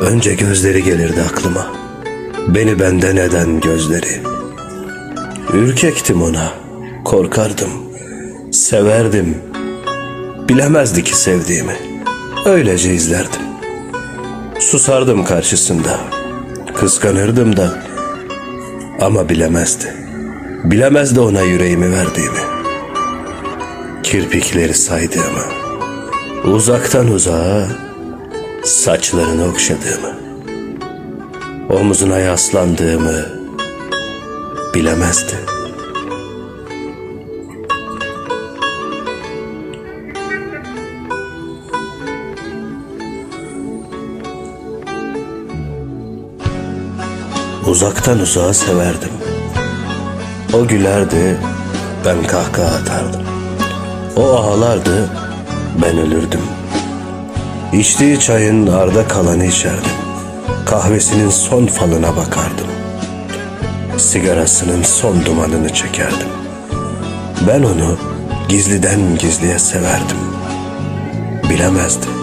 Önce gözleri gelirdi aklıma. Beni benden eden gözleri. Ürkektim ona, korkardım, severdim. Bilemezdi ki sevdiğimi. Öylece izlerdim. Susardım karşısında. Kıskanırdım da. Ama bilemezdi. Bilemezdi ona yüreğimi verdiğimi. Kirpikleri saydığımı. Uzaktan uzağa saçlarını okşadığımı. Omzuna yaslandığımı bilemezdi. Uzaktan uzağa severdim. O gülerdi, ben kahkaha atardım. O ağlardı, ben ölürdüm. İçtiği çayın arda kalanı içerdim. Kahvesinin son falına bakardım. Sigarasının son dumanını çekerdim. Ben onu gizliden gizliye severdim. Bilemezdi.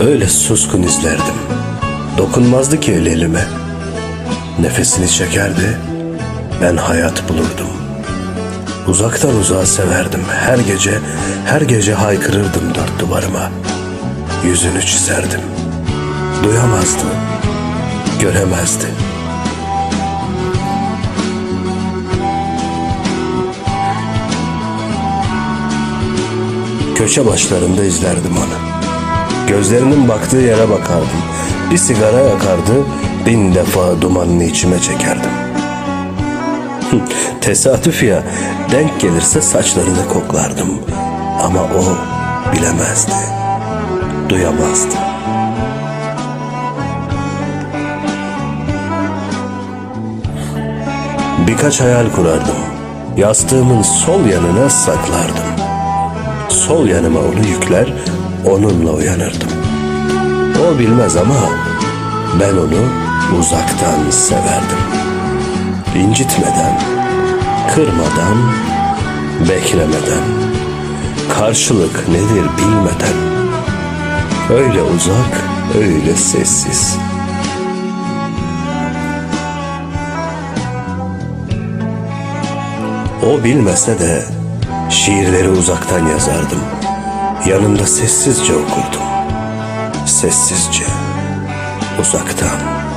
Öyle suskun izlerdim. Dokunmazdı ki el elime. Nefesini çekerdi. Ben hayat bulurdum. Uzaktan uzağa severdim. Her gece, her gece haykırırdım dört duvarıma. Yüzünü çizerdim. Duyamazdı. Göremezdi. Köşe başlarında izlerdim onu. Gözlerinin baktığı yere bakardım. Bir sigara yakardı, bin defa dumanını içime çekerdim. Tesadüf ya, denk gelirse saçlarını koklardım. Ama o bilemezdi, duyamazdı. Birkaç hayal kurardım. Yastığımın sol yanına saklardım. Sol yanıma onu yükler, onunla uyanırdım. O bilmez ama ben onu uzaktan severdim. İncitmeden, kırmadan, beklemeden, karşılık nedir bilmeden. Öyle uzak, öyle sessiz. O bilmese de şiirleri uzaktan yazardım. Yanında sessizce okurdum. Sessizce, uzaktan.